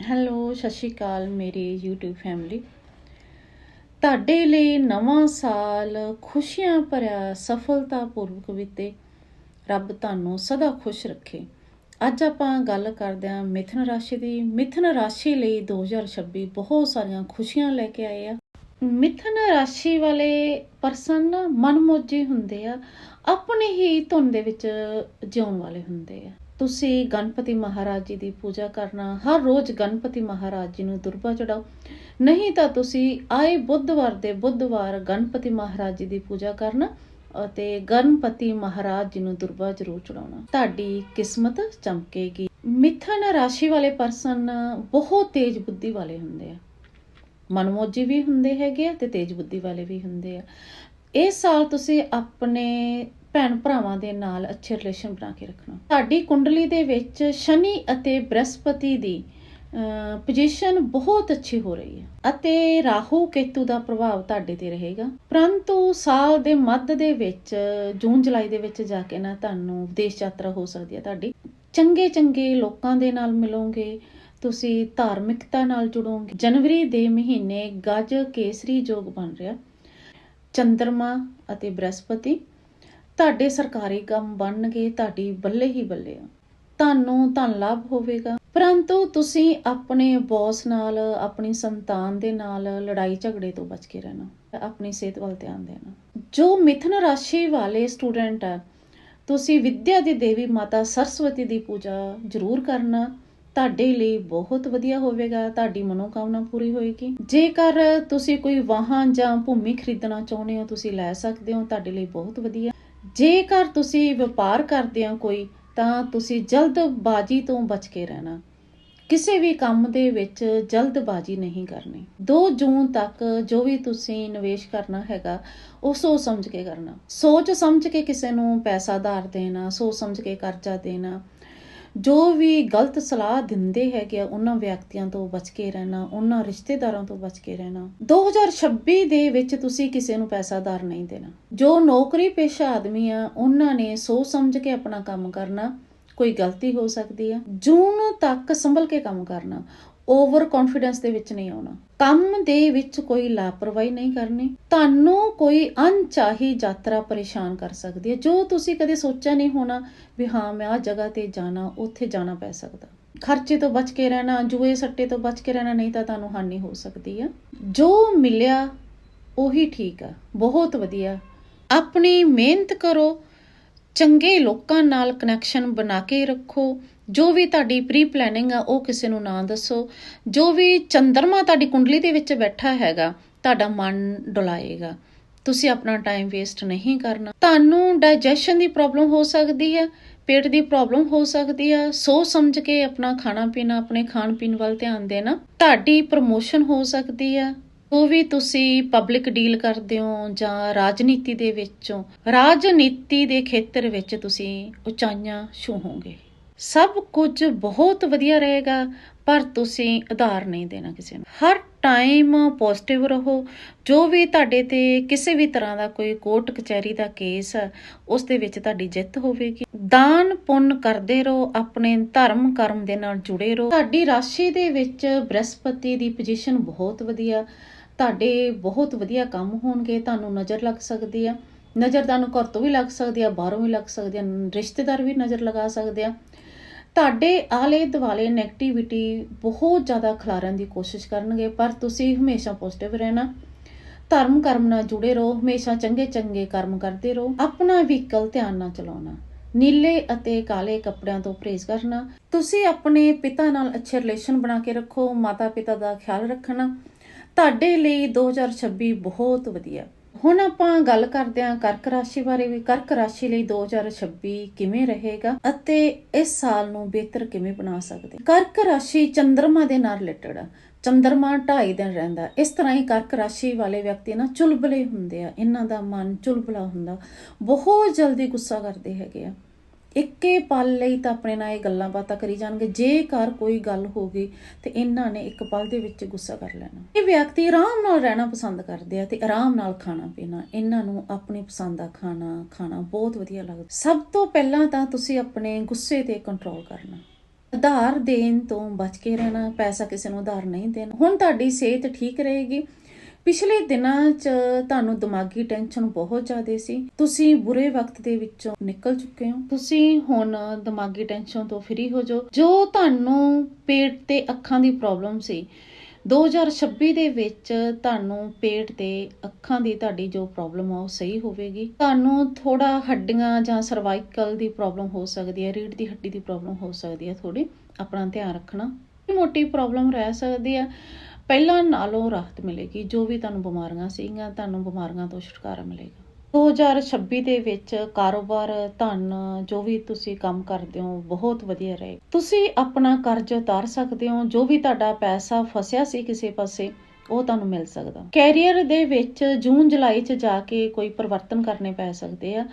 Hello, ਸਤਿ ਸ਼੍ਰੀ ਅਕਾਲ ਮੇਰੀ YouTube family ਤੁਹਾਡੇ ਲਈ ਨਵਾਂ ਸਾਲ ਖੁਸ਼ੀਆਂ ਭਰਿਆ, ਸਫਲਤਾਪੂਰਵਕ ਬੀਤੇ। ਰੱਬ ਤੁਹਾਨੂੰ ਸਦਾ ਖੁਸ਼ ਰੱਖੇ। ਅੱਜ ਆਪਾਂ ਗੱਲ ਕਰਦੇ ਹਾਂ ਮਿਥਨ ਰਾਸ਼ੀ ਦੀ। ਮਿਥਨ ਰਾਸ਼ੀ ਲਈ 2026 ਬਹੁਤ ਸਾਰੀਆਂ ਖੁਸ਼ੀਆਂ ਲੈ ਕੇ ਆਏ ਆ। ਮਿਥਨ ਰਾਸ਼ੀ ਵਾਲੇ ਪਰਸਨ ਮਨਮੋਜੀ ਹੁੰਦੇ ਆ, ਆਪਣੇ ਹੀ ਧੁਨ ਦੇ ਵਿੱਚ ਜਿਉਣ ਵਾਲੇ ਹੁੰਦੇ ਆ। ਤੁਸੀਂ ਗਣਪਤੀ ਮਹਾਰਾਜ ਜੀ ਦੀ ਪੂਜਾ ਕਰਨਾ, ਹਰ ਰੋਜ਼ ਗਣਪਤੀ ਮਹਾਰਾਜ ਜੀ ਨੂੰ ਦੁਰਬਾ ਚੜਾਓ। ਨਹੀਂ ਤਾਂ ਤੁਸੀਂ ਆਏ ਬੁੱਧਵਾਰ ਦੇ ਬੁੱਧਵਾਰ ਗਣਪਤੀ ਮਹਾਰਾਜ ਜੀ ਦੀ ਪੂਜਾ ਕਰਨਾ ਅਤੇ ਗਣਪਤੀ ਮਹਾਰਾਜ ਜੀ ਨੂੰ ਦੁਰਬਾ ਜ਼ਰੂਰ ਚੜਾਉਣਾ। ਤੁਹਾਡੀ ਕਿਸਮਤ ਚਮਕੇਗੀ। ਮਿਥਨ ਰਾਸ਼ੀ ਵਾਲੇ ਪਰਸਨ ਬਹੁਤ ਤੇਜ਼ ਬੁੱਧੀ ਵਾਲੇ ਹੁੰਦੇ ਆ। ਮਨਮੋਜੀ ਵੀ ਹੁੰਦੇ ਹੈਗੇ ਆ ਤੇ ਤੇਜ਼ ਬੁੱਧੀ ਵਾਲੇ ਵੀ ਹੁੰਦੇ ਆ। ਇਸ ਸਾਲ ਤੁਸੀਂ ਆਪਣੇ ਭੈਣ ਭਰਾਵਾਂ ਦੇ ਨਾਲ ਅੱਛੇ ਰਿਲੇਸ਼ਨ ਬਣਾ ਕੇ ਰੱਖਣਾ। ਤੁਹਾਡੀ ਕੁੰਡਲੀ ਦੇ ਵਿੱਚ ਸ਼ਨੀ ਅਤੇ ਬ੍ਰਹਸਪਤੀ ਦੀ ਪੋਜੀਸ਼ਨ ਬਹੁਤ ਅੱਛੀ ਹੋ ਰਹੀ ਹੈ ਅਤੇ ਰਾਹੂ ਕੇਤੂ ਦਾ ਪ੍ਰਭਾਵ ਤੁਹਾਡੇ ਤੇ ਰਹੇਗਾ। ਪਰੰਤੂ ਸਾਲ ਦੇ ਮੱਧ ਦੇ ਵਿੱਚ, ਜੂਨ ਜੁਲਾਈ ਦੇ ਵਿੱਚ ਜਾ ਕੇ ਨਾ ਤੁਹਾਨੂੰ ਵਿਦੇਸ਼ ਯਾਤਰਾ ਹੋ ਸਕਦੀ ਹੈ ਤੁਹਾਡੀ। ਚੰਗੇ ਚੰਗੇ ਲੋਕਾਂ ਦੇ ਨਾਲ ਮਿਲੋਗੇ, ਤੁਸੀਂ ਧਾਰਮਿਕਤਾ ਨਾਲ ਜੁੜੋਗੇ। ਜਨਵਰੀ ਦੇ ਮਹੀਨੇ ਗਜ ਕੇਸਰੀ ਜੋਗ ਬਣ ਰਿਹਾ। ਚੰ드ਰਮਾ ਅਤੇ ਬ੍ਰਹਸਪਤੀ। ਤੁਹਾਡੇ ਸਰਕਾਰੀ ਕੰਮ ਬਣਨਗੇ, ਤੁਹਾਡੀ ਬੱਲੇ ਹੀ ਬੱਲੇ ਆ। ਤੁਹਾਨੂੰ ਧਨ ਲਾਭ ਹੋਵੇਗਾ। ਪਰੰਤੂ ਤੁਸੀਂ ਆਪਣੇ ਬੌਸ ਨਾਲ, ਆਪਣੀ ਸੰਤਾਨ ਦੇ ਨਾਲ ਲੜਾਈ ਝਗੜੇ ਤੋਂ ਬਚ ਕੇ ਰਹਿਣਾ, ਆਪਣੀ ਸਿਹਤ ਵੱਲ ਧਿਆਨ ਦੇਣਾ। ਜੋ ਮਿਥਨ ਰਾਸ਼ੀ ਵਾਲੇ ਸਟੂਡੈਂਟ ਆ, ਤੁਸੀਂ ਵਿਦਿਆ ਦੀ ਦੇਵੀ ਮਾਤਾ ਸਰਸਵਤੀ ਦੀ ਪੂਜਾ ਜ਼ਰੂਰ ਕਰਨਾ। ਤੁਹਾਡੇ ਲਈ ਬਹੁਤ ਵਧੀਆ ਹੋਵੇਗਾ। ਤੁਹਾਡੀ ਮਨੋਕਾਮਨਾ ਪੂਰੀ ਹੋਏਗੀ। ਜੇਕਰ ਤੁਸੀਂ ਕੋਈ ਵਾਹਨ ਜਾਂ ਭੂਮੀ ਖਰੀਦਣਾ ਚਾਹੁੰਦੇ ਹੋ, ਤੁਸੀਂ ਲੈ ਸਕਦੇ ਹੋ। ਤੁਹਾਡੇ ਲਈ ਬਹੁਤ ਵਧੀਆ। ਜੇਕਰ ਤੁਸੀਂ ਵਪਾਰ ਕਰਦੇ ਹੋ ਕੋਈ, ਤਾਂ ਤੁਸੀਂ ਜਲਦਬਾਜ਼ੀ ਤੋਂ ਬਚ ਕੇ ਰਹਿਣਾ। ਕਿਸੇ ਵੀ ਕੰਮ ਦੇ ਵਿੱਚ ਜਲਦਬਾਜ਼ੀ ਨਹੀਂ ਕਰਨੀ। 2 ਜੂਨ ਤੱਕ ਜੋ ਵੀ ਤੁਸੀਂ ਨਿਵੇਸ਼ ਕਰਨਾ ਹੈਗਾ, ਉਹ ਸੋਚ ਸਮਝ ਕੇ ਕਰਨਾ। ਸੋਚ ਸਮਝ ਕੇ ਕਿਸੇ ਨੂੰ ਪੈਸਾ ਧਾਰ ਦੇਣਾ, ਸੋਚ ਸਮਝ ਕੇ ਕਰਜ਼ਾ ਦੇਣਾ। ਜੋ ਵੀ ਗਲਤ ਸਲਾਹ ਦਿੰਦੇ ਹੈਗੇ ਆ, ਉਹਨਾਂ ਵਿਅਕਤੀਆਂ ਤੋਂ ਬਚ ਕੇ ਰਹਿਣਾ, ਉਹਨਾਂ ਰਿਸ਼ਤੇਦਾਰਾਂ ਤੋਂ ਬਚ ਕੇ ਰਹਿਣਾ। 2026 ਦੇ ਵਿੱਚ ਤੁਸੀਂ ਕਿਸੇ ਨੂੰ ਪੈਸਾ ਧਾਰ ਨਹੀਂ ਦੇਣਾ। ਜੋ ਨੌਕਰੀ ਪੇਸ਼ਾ ਆਦਮੀ ਆ, ਉਹਨਾਂ ਨੇ ਸੋਚ ਸਮਝ ਕੇ ਆਪਣਾ ਕੰਮ ਕਰਨਾ ਕੋਈ ਗਲਤੀ ਹੋ ਸਕਦੀ ਆ, ਜੂਨ ਤੱਕ ਸੰਭਲ ਕੇ ਕੰਮ ਕਰਨਾ ਓਵਰ ਕੌਨਫੀਡੈਂਸ ਦੇ ਵਿੱਚ ਨਹੀਂ ਆਉਣਾ, ਕੰਮ ਦੇ ਵਿੱਚ ਕੋਈ ਲਾਪਰਵਾਹੀ ਨਹੀਂ ਕਰਨੀ, ਤੁਹਾਨੂੰ ਕੋਈ ਅਣਚਾਹੀ ਯਾਤਰਾ ਪਰੇਸ਼ਾਨ ਕਰ ਸਕਦੀ ਹੈ ਜੋ ਤੁਸੀਂ ਕਦੇ ਸੋਚਿਆ ਨਹੀਂ ਹੋਣਾ ਵੀ ਹਾਂ, ਮੈਂ ਆ ਜਗ੍ਹਾ ਤੇ ਜਾਣਾ, ਉੱਥੇ ਜਾਣਾ ਪੈ ਸਕਦਾ। ਖਰਚੇ ਤੋਂ ਬਚ ਕੇ ਰਹਿਣਾ, ਜੂਏ ਸੱਟੇ ਤੋਂ ਬਚ ਕੇ ਰਹਿਣਾ ਨਹੀਂ ਤਾਂ ਤੁਹਾਨੂੰ ਹਾਨੀ ਹੋ ਸਕਦੀ ਆ। ਜੋ ਮਿਲਿਆ, ਉਹੀ ਠੀਕ ਆ, ਬਹੁਤ ਵਧੀਆ। ਆਪਣੀ ਮਿਹਨਤ ਕਰੋ ਚੰਗੇ ਲੋਕਾਂ ਨਾਲ ਕਨੈਕਸ਼ਨ ਬਣਾ ਕੇ ਰੱਖੋ। ਜੋ ਵੀ ਤੁਹਾਡੀ ਪ੍ਰੀ ਪਲੈਨਿੰਗ ਆ, ਉਹ ਕਿਸੇ ਨੂੰ ਨਾ ਦੱਸੋ। ਜੋ ਵੀ ਚੰਦਰਮਾ ਤੁਹਾਡੀ ਕੁੰਡਲੀ ਦੇ ਵਿੱਚ ਬੈਠਾ ਹੈਗਾ, ਤੁਹਾਡਾ ਮਨ ਡੁਲਾਏਗਾ। ਤੁਸੀਂ ਆਪਣਾ ਟਾਈਮ ਵੇਸਟ ਨਹੀਂ ਕਰਨਾ। ਤੁਹਾਨੂੰ ਡਾਈਜੈਸ਼ਨ ਦੀ ਪ੍ਰੋਬਲਮ ਹੋ ਸਕਦੀ ਹੈ ਪੇਟ ਦੀ ਪ੍ਰੋਬਲਮ ਹੋ ਸਕਦੀ ਆ। ਸੋ ਸਮਝ ਕੇ ਆਪਣਾ ਖਾਣਾ ਪੀਣਾ, ਆਪਣੇ ਖਾਣ ਪੀਣ ਵੱਲ ਧਿਆਨ ਦੇਣਾ, ਤੁਹਾਡੀ ਪ੍ਰਮੋਸ਼ਨ ਹੋ ਸਕਦੀ ਆ। ਉਹ ਵੀ ਤੁਸੀਂ ਪਬਲਿਕ ਡੀਲ ਕਰਦੇ ਹੋ ਜਾਂ ਰਾਜਨੀਤੀ ਦੇ ਵਿੱਚੋਂ? ਰਾਜਨੀਤੀ ਦੇ ਖੇਤਰ ਵਿੱਚ ਤੁਸੀਂ ਉਚਾਈਆਂ ਛੂਹੋਗੇ ਸਭ ਕੁਝ ਬਹੁਤ ਵਧੀਆ ਰਹੇਗਾ, ਪਰ ਤੁਸੀਂ ਆਧਾਰ ਨਹੀਂ ਦੇਣਾ ਕਿਸੇ ਨੂੰ। ਹਰ ਟਾਈਮ ਪੋਜ਼ਿਟਿਵ ਰਹੋ। ਜੋ ਵੀ ਤੁਹਾਡੇ ਤੇ ਕਿਸੇ ਵੀ ਤਰ੍ਹਾਂ ਦਾ ਕੋਈ ਕੋਰਟ ਕਚਹਿਰੀ ਦਾ ਕੇਸ ਹੈ ਉਸ ਦੇ ਵਿੱਚ ਤੁਹਾਡੀ ਜਿੱਤ ਹੋਵੇਗੀ। ਦਾਨ ਪੁੰਨ ਕਰਦੇ ਰਹੋ, ਆਪਣੇ ਧਰਮ ਕਰਮ ਦੇ ਨਾਲ ਜੁੜੇ ਰਹੋ। ਤੁਹਾਡੀ ਰਾਸ਼ੀ ਦੇ ਵਿੱਚ ਬ੍ਰਹਸਪਤੀ ਦੀ ਪੋਜੀਸ਼ਨ ਬਹੁਤ ਵਧੀਆ। ਤੁਹਾਡੇ ਬਹੁਤ ਵਧੀਆ ਕੰਮ ਹੋਣਗੇ, ਤੁਹਾਨੂੰ ਨਜ਼ਰ ਲੱਗ ਸਕਦੀ ਆ। ਨਜ਼ਰ ਤੁਹਾਨੂੰ ਘਰ ਤੋਂ ਵੀ ਲੱਗ ਸਕਦੀ ਆ, ਬਾਹਰੋਂ ਵੀ ਲੱਗ ਸਕਦੀ ਆ, ਰਿਸ਼ਤੇਦਾਰ ਵੀ ਨਜ਼ਰ ਲਗਾ ਸਕਦੇ ਆ। ਤੁਹਾਡੇ ਆਲੇ ਦੁਆਲੇ 네ਗੇਟਿਵਿਟੀ ਬਹੁਤ ਜ਼ਿਆਦਾ ਖਿਲਾਰਨ ਦੀ ਕੋਸ਼ਿਸ਼ ਕਰਨਗੇ, ਪਰ ਤੁਸੀਂ ਹਮੇਸ਼ਾ ਪੋਜ਼ਿਟਿਵ ਰਹਿਣਾ। ਧਰਮ ਕਰਮ ਨਾਲ ਜੁੜੇ ਰਹੋ, ਹਮੇਸ਼ਾ ਚੰਗੇ ਚੰਗੇ ਕਰਮ ਕਰਦੇ ਰਹੋ। ਆਪਣਾ ਵਹੀਕਲ ਧਿਆਨ ਨਾਲ ਚਲਾਉਣਾ, ਨੀਲੇ ਅਤੇ ਕਾਲੇ ਕੱਪੜਿਆਂ ਤੋਂ ਪਰਹੇਜ਼ ਕਰਨਾ। ਤੁਸੀਂ ਆਪਣੇ ਪਿਤਾ ਨਾਲ ਅੱਛੇ ਰਿਲੇਸ਼ਨ ਬਣਾ ਕੇ ਰੱਖੋ ਮਾਤਾ ਪਿਤਾ ਦਾ ਖਿਆਲ ਰੱਖਣਾ। ਤੁਹਾਡੇ ਲਈ 2026 ਬਹੁਤ ਵਧੀਆ। ਹੁਣ ਆਪਾਂ ਗੱਲ ਕਰਦੇ ਹਾਂ ਕਰਕ ਰਾਸ਼ੀ ਬਾਰੇ ਵੀ। ਕਰਕ ਰਾਸ਼ੀ ਲਈ 2026 ਕਿਵੇਂ ਰਹੇਗਾ ਅਤੇ ਇਸ ਸਾਲ ਨੂੰ ਬਿਹਤਰ ਕਿਵੇਂ ਬਣਾ ਸਕਦੇ? ਕਰਕ ਰਾਸ਼ੀ ਚੰ드ਰਮਾ ਦੇ ਨਾਲ ਰਿਲੇਟਡ ਆ। ਚੰਦਰਮਾ ਢਾਈ ਦਿਨ ਰਹਿੰਦਾ। ਇਸ ਤਰ੍ਹਾਂ ਹੀ ਕਰਕ ਰਾਸ਼ੀ ਵਾਲੇ ਵਿਅਕਤੀ ਨਾ ਚੁਲਬਲੇ ਹੁੰਦੇ ਆ। ਇਹਨਾਂ ਦਾ ਮਨ ਚੁਲਬਲਾ ਹੁੰਦਾ। ਬਹੁਤ ਜਲਦੀ ਗੁੱਸਾ ਕਰਦੇ ਹੈਗੇ ਆ। ਇੱਕੇ ਪਲ ਲਈ ਤਾਂ ਆਪਣੇ ਨਾਲ ਇਹ ਗੱਲਾਂ ਬਾਤਾਂ ਕਰੀ ਜਾਣਗੇ। ਜੇਕਰ ਕੋਈ ਗੱਲ ਹੋ ਗਈ ਤੇ ਇਹਨਾਂ ਨੇ ਇੱਕ ਪਲ ਦੇ ਵਿੱਚ ਗੁੱਸਾ ਕਰ ਲੈਣਾ। ਇਹ ਵਿਅਕਤੀ ਆਰਾਮ ਨਾਲ ਰਹਿਣਾ ਪਸੰਦ ਕਰਦੇ ਆ ਤੇ ਆਰਾਮ ਨਾਲ ਖਾਣਾ ਪੀਣਾ। ਇਹਨਾਂ ਨੂੰ ਆਪਣੀ ਪਸੰਦ ਦਾ ਖਾਣਾ ਖਾਣਾ ਬਹੁਤ ਵਧੀਆ ਲੱਗਦਾ। ਸਭ ਤੋਂ ਪਹਿਲਾਂ ਤਾਂ ਤੁਸੀਂ ਆਪਣੇ ਗੁੱਸੇ ਤੇ ਕੰਟਰੋਲ ਕਰਨਾ। ਉਧਾਰ ਦੇਣ ਤੋਂ ਬਚ ਕੇ ਰਹਿਣਾ, ਪੈਸਾ ਕਿਸੇ ਨੂੰ ਉਧਾਰ ਨਹੀਂ ਦੇਣਾ। ਹੁਣ ਤੁਹਾਡੀ ਸਿਹਤ ਠੀਕ ਰਹੇਗੀ। ਪਿਛਲੇ ਦਿਨਾਂ 'ਚ ਤੁਹਾਨੂੰ ਦਿਮਾਗੀ ਟੈਨਸ਼ਨ ਬਹੁਤ ਜ਼ਿਆਦਾ ਸੀ। ਤੁਸੀਂ ਬੁਰੇ ਵਕਤ ਦੇ ਵਿੱਚੋਂ ਨਿਕਲ ਚੁੱਕੇ ਹੋ। ਤੁਸੀਂ ਹੁਣ ਦਿਮਾਗੀ ਟੈਨਸ਼ਨ ਤੋਂ ਫ੍ਰੀ ਹੋ ਜਾਓ। ਜੋ ਤੁਹਾਨੂੰ ਪੇਟ ਤੇ ਅੱਖਾਂ ਦੀ ਪ੍ਰੋਬਲਮ ਸੀ 2026 ਦੇ ਵਿੱਚ ਤੁਹਾਨੂੰ ਪੇਟ ਤੇ ਅੱਖਾਂ ਦੀ ਤੁਹਾਡੀ ਜੋ ਪ੍ਰੋਬਲਮ ਆ, ਉਹ ਸਹੀ ਹੋਵੇਗੀ। ਤੁਹਾਨੂੰ ਥੋੜਾ ਹੱਡੀਆਂ ਜਾਂ ਸਰਵਾਈਕਲ ਦੀ ਪ੍ਰੋਬਲਮ ਹੋ ਸਕਦੀ ਹੈ ਰੀੜ ਦੀ ਹੱਡੀ ਦੀ ਪ੍ਰੋਬਲਮ ਹੋ ਸਕਦੀ ਹੈ ਥੋੜੀ ਆਪਣਾ ਧਿਆਨ ਰੱਖਣਾ ਮੋਟੀ ਪ੍ਰੋਬਲਮ ਰਹਿ ਸਕਦੀ ਹੈ ਪਹਿਲਾਂ ਨਾਲੋਂ ਰਾਹਤ ਮਿਲੇਗੀ, ਜੋ ਵੀ ਤੁਹਾਨੂੰ ਬਿਮਾਰੀਆਂ ਸੀਗੀਆਂ, ਤੁਹਾਨੂੰ ਬਿਮਾਰੀਆਂ ਤੋਂ ਛੁਟਕਾਰਾ ਮਿਲੇਗਾ। 2026 ਦੇ ਵਿੱਚ ਕਾਰੋਬਾਰ, ਧਨ, ਜੋ ਵੀ ਤੁਸੀਂ ਕੰਮ ਕਰਦੇ ਹੋ, ਬਹੁਤ ਵਧੀਆ ਰਹੇ। ਤੁਸੀਂ ਆਪਣਾ ਕਰਜ਼ ਉਤਾਰ ਸਕਦੇ ਹੋ, ਜੋ ਵੀ ਤੁਹਾਡਾ ਪੈਸਾ ਫਸਿਆ ਸੀ ਕਿਸੇ ਪਾਸੇ, ਉਹ ਤੁਹਾਨੂੰ ਮਿਲ ਸਕਦਾ। ਕੈਰੀਅਰ ਦੇ ਵਿੱਚ ਜੂਨ, ਜੁਲਾਈ 'ਚ ਜਾ ਕੇ ਕੋਈ ਪਰਿਵਰਤਨ ਕਰਨੇ ਪੈ ਸਕਦੇ ਆ।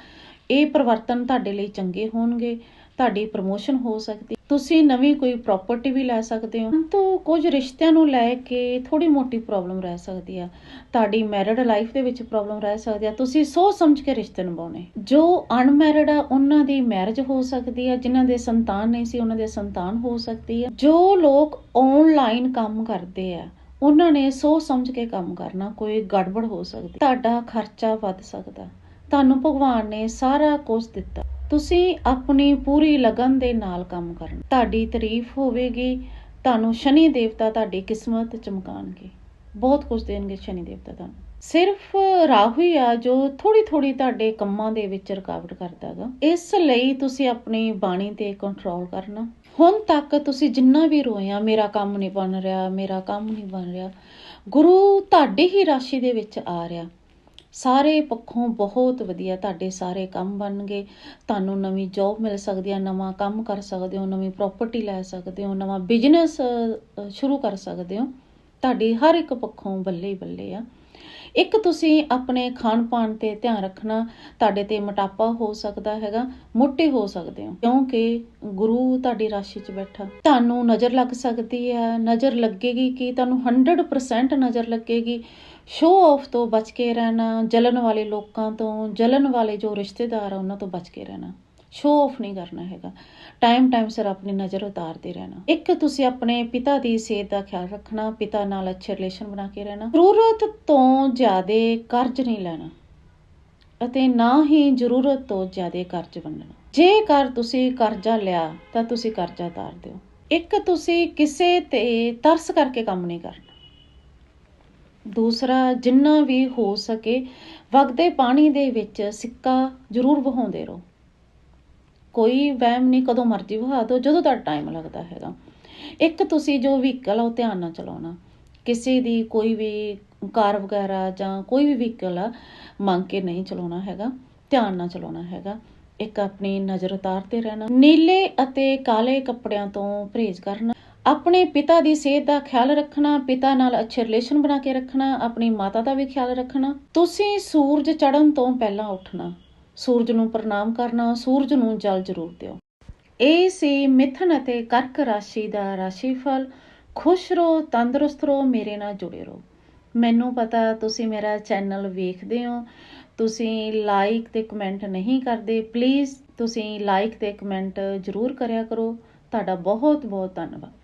ਇਹ ਪਰਿਵਰਤਨ ਤੁਹਾਡੇ ਲਈ ਚੰਗੇ ਹੋਣਗੇ, ਤੁਹਾਡੀ ਪ੍ਰਮੋਸ਼ਨ ਹੋ ਸਕਦੀ ਤੁਸੀਂ ਨਵੀਂ ਕੋਈ ਪ੍ਰਾਪਰਟੀ ਵੀ ਲੈ ਸਕਦੇ ਹੋ। ਤੋਂ ਕੁਝ ਰਿਸ਼ਤਿਆਂ ਨੂੰ ਲੈ ਕੇ ਥੋੜੀ ਮੋਟੀ ਪ੍ਰੋਬਲਮ ਰਹਿ ਸਕਦੀ ਆ। ਤੁਹਾਡੀ ਮੈਰਿਡ ਲਾਈਫ ਦੇ ਵਿੱਚ ਪ੍ਰੋਬਲਮ ਰਹਿ ਸਕਦੀ ਆ। ਤੁਸੀਂ ਸੋਚ ਸਮਝ ਕੇ ਰਿਸ਼ਤੇ ਨਿਭਾਉਣੇ। ਜੋ ਅਨਮੈਰਿਡ ਆ, ਉਹਨਾਂ ਦੀ ਮੈਰਿਜ ਹੋ ਸਕਦੀ ਆ। ਜਿਨ੍ਹਾਂ ਦੇ ਸੰਤਾਨ ਨਹੀਂ ਸੀ, ਉਹਨਾਂ ਦੇ ਸੰਤਾਨ ਹੋ ਸਕਦੀ ਆ। ਜੋ ਲੋਕ ਆਨਲਾਈਨ ਕੰਮ ਕਰਦੇ ਆ, ਉਹਨਾਂ ਨੇ ਸੋਚ ਸਮਝ ਕੇ ਕੰਮ ਕਰਨਾ। ਕੋਈ ਗੜਬੜ ਹੋ ਸਕਦੀ। ਤੁਹਾਡਾ ਖਰਚਾ ਵੱਧ ਸਕਦਾ। ਤੁਹਾਨੂੰ ਭਗਵਾਨ ਨੇ ਸਾਰਾ ਕੁਝ ਦਿੱਤਾ। ਤੁਸੀਂ ਆਪਣੀ ਪੂਰੀ ਲਗਨ ਦੇ ਨਾਲ ਕੰਮ ਕਰਨਾ। ਤੁਹਾਡੀ ਤਾਰੀਫ ਹੋਵੇਗੀ, ਤੁਹਾਨੂੰ ਸ਼ਨੀ ਦੇਵਤਾ ਤੁਹਾਡੀ ਕਿਸਮਤ ਚਮਕਾਣਗੇ ਬਹੁਤ ਕੁਝ ਦੇਣਗੇ ਸ਼ਨੀ ਦੇਵਤਾ ਤੁਹਾਨੂੰ। ਸਿਰਫ ਰਾਹੂ ਹੀ ਆ ਜੋ ਥੋੜੀ ਥੋੜੀ ਤੁਹਾਡੇ ਕੰਮਾਂ ਦੇ ਵਿੱਚ ਰੁਕਾਵਟ ਕਰਦਾਗਾ ਇਸ ਲਈ ਤੁਸੀਂ ਆਪਣੀ ਬਾਣੀ ਤੇ ਕੰਟਰੋਲ ਕਰਨਾ। ਹੁਣ ਤੱਕ ਤੁਸੀਂ ਜਿੰਨਾ ਵੀ ਰੋਇਆ, ਮੇਰਾ ਕੰਮ ਨਹੀਂ ਬਣ ਰਿਹਾ, ਮੇਰਾ ਕੰਮ ਨਹੀਂ ਬਣ ਰਿਹਾ, ਗੁਰੂ ਤੁਹਾਡੀ ਹੀ ਰਾਸ਼ੀ ਦੇ ਵਿੱਚ ਆ ਰਿਹਾ। ਸਾਰੇ ਪੱਖੋਂ ਬਹੁਤ ਵਧੀਆ ਤੁਹਾਡੇ ਸਾਰੇ ਕੰਮ ਬਣਨਗੇ ਤੁਹਾਨੂੰ ਨਵੀਂ ਜੌਬ ਮਿਲ ਸਕਦੀ ਹੈ ਨਵਾਂ ਕੰਮ ਕਰ ਸਕਦੇ ਹੋ, ਨਵੀਂ ਪ੍ਰਾਪਰਟੀ ਲੈ ਸਕਦੇ ਹੋ, ਨਵਾਂ ਬਿਜ਼ਨਸ ਸ਼ੁਰੂ ਕਰ ਸਕਦੇ ਹੋ। ਤੁਹਾਡੀ ਹਰ ਇੱਕ ਪੱਖੋਂ ਬੱਲੇ ਹੀ ਬੱਲੇ ਆ। ਇੱਕ ਤੁਸੀਂ ਆਪਣੇ ਖਾਣ ਪਾਣ ਤੇ ਧਿਆਨ ਰੱਖਣਾ, ਤੁਹਾਡੇ ਤੇ ਮੋਟਾਪਾ ਹੋ ਸਕਦਾ ਹੈਗਾ, ਮੋਟੇ ਹੋ ਸਕਦੇ ਹੋ। ਕਿਉਂਕਿ ਗੁਰੂ ਤੁਹਾਡੀ ਰਾਸ਼ੀ 'ਚ ਬੈਠਾ। ਤੁਹਾਨੂੰ ਨਜ਼ਰ ਲੱਗ ਸਕਦੀ ਹੈ ਨਜ਼ਰ ਲੱਗੇਗੀ ਕਿ ਤੁਹਾਨੂੰ 100% ਨਜ਼ਰ ਲੱਗੇਗੀ। ਸ਼ੋ ਆਫ ਤੋਂ ਬਚ ਕੇ ਰਹਿਣਾ ਜਲਨ ਵਾਲੇ ਲੋਕਾਂ ਤੋਂ ਜਲਨ ਵਾਲੇ ਜੋ ਰਿਸ਼ਤੇਦਾਰ ਆ, ਉਹਨਾਂ ਤੋਂ ਬਚ ਕੇ ਰਹਿਣਾ। ਸ਼ੋ ਆਫ ਨਹੀਂ ਕਰਨਾ ਹੈਗਾ। ਟਾਈਮ ਟਾਈਮ ਸਿਰ ਆਪਣੀ ਨਜ਼ਰ ਉਤਾਰਦੇ ਰਹਿਣਾ। ਇੱਕ, ਤੁਸੀਂ ਆਪਣੇ ਪਿਤਾ ਦੀ ਸਿਹਤ ਦਾ ਖਿਆਲ ਰੱਖਣਾ, ਪਿਤਾ ਨਾਲ ਅੱਛੇ ਰਿਲੇਸ਼ਨ ਬਣਾ ਕੇ ਰਹਿਣਾ। ਜ਼ਰੂਰਤ ਤੋਂ ਜ਼ਿਆਦਾ ਕਰਜ਼ ਨਹੀਂ ਲੈਣਾ ਅਤੇ ਨਾ ਹੀ ਜ਼ਰੂਰਤ ਤੋਂ ਜ਼ਿਆਦਾ ਕਰਜ਼ ਵੰਡਣਾ। ਜੇਕਰ ਤੁਸੀਂ ਕਰਜ਼ਾ ਲਿਆ, ਤਾਂ ਤੁਸੀਂ ਕਰਜ਼ਾ ਉਤਾਰ ਦਿਓ। ਇੱਕ, ਤੁਸੀਂ ਕਿਸੇ ਤੇ ਤਰਸ ਕਰਕੇ ਕੰਮ ਨਹੀਂ ਕਰਨਾ ਦੂਸਰਾ, ਜਿੰਨਾ ਵੀ ਹੋ ਸਕੇ, ਵਗਦੇ ਪਾਣੀ ਦੇ ਵਿੱਚ ਸਿੱਕਾ ਜ਼ਰੂਰ ਵਹਾਉਂਦੇ ਰਹੋ। ਕੋਈ ਵਹਿਮ ਨਹੀਂ, ਕਦੋਂ ਮਰਜ਼ੀ ਵਹਾ ਦਿਓ, ਜਦੋਂ ਤੁਹਾਡਾ ਟਾਈਮ ਲੱਗਦਾ ਹੈਗਾ। ਇੱਕ ਤੁਸੀਂ ਜੋ ਵਹੀਕਲ ਆ, ਉਹ ਧਿਆਨ ਨਾਲ ਚਲਾਉਣਾ। ਕਿਸੇ ਦੀ ਕੋਈ ਵੀ ਕਾਰ ਵਗੈਰਾ ਜਾਂ ਕੋਈ ਵੀ ਵਹੀਕਲ ਆ, ਮੰਗ ਕੇ ਨਹੀਂ ਚਲਾਉਣਾ ਹੈਗਾ। ਧਿਆਨ ਨਾਲ ਚਲਾਉਣਾ ਹੈਗਾ। ਇੱਕ ਆਪਣੀ ਨਜ਼ਰ ਉਤਾਰਦੇ ਰਹਿਣਾ। ਨੀਲੇ ਅਤੇ ਕਾਲੇ ਕੱਪੜਿਆਂ ਤੋਂ ਪਰਹੇਜ਼ ਕਰਨਾ। ਆਪਣੇ ਪਿਤਾ ਦੀ ਸਿਹਤ ਦਾ ਖਿਆਲ ਰੱਖਣਾ, ਪਿਤਾ ਨਾਲ ਅੱਛੇ ਰਿਲੇਸ਼ਨ ਬਣਾ ਕੇ ਰੱਖਣਾ, ਆਪਣੀ ਮਾਤਾ ਦਾ ਵੀ ਖਿਆਲ ਰੱਖਣਾ। ਤੁਸੀਂ ਸੂਰਜ ਚੜ੍ਹਨ ਤੋਂ ਪਹਿਲਾਂ ਉੱਠਣਾ। ਸੂਰਜ ਨੂੰ ਪ੍ਰਣਾਮ ਕਰਨਾ, ਸੂਰਜ ਨੂੰ ਜਲ ਜ਼ਰੂਰ ਦਿਓ। ਇਹ ਸੀ ਮਿਥਨ ਅਤੇ ਕਰਕ ਰਾਸ਼ੀ ਦਾ ਰਾਸ਼ੀਫਲ। ਖੁਸ਼ ਰਹੋ, ਤੰਦਰੁਸਤ ਰਹੋ, ਮੇਰੇ ਨਾਲ ਜੁੜੇ ਰਹੋ। ਮੈਨੂੰ ਪਤਾ ਤੁਸੀਂ ਮੇਰਾ ਚੈਨਲ ਵੇਖਦੇ ਹੋ। ਤੁਸੀਂ ਲਾਈਕ ਤੇ ਕਮੈਂਟ ਨਹੀਂ ਕਰਦੇ। ਪਲੀਜ਼ ਤੁਸੀਂ ਲਾਈਕ ਤੇ ਕਮੈਂਟ ਜ਼ਰੂਰ ਕਰਿਆ ਕਰੋ। ਤੁਹਾਡਾ ਬਹੁਤ ਬਹੁਤ ਧੰਨਵਾਦ।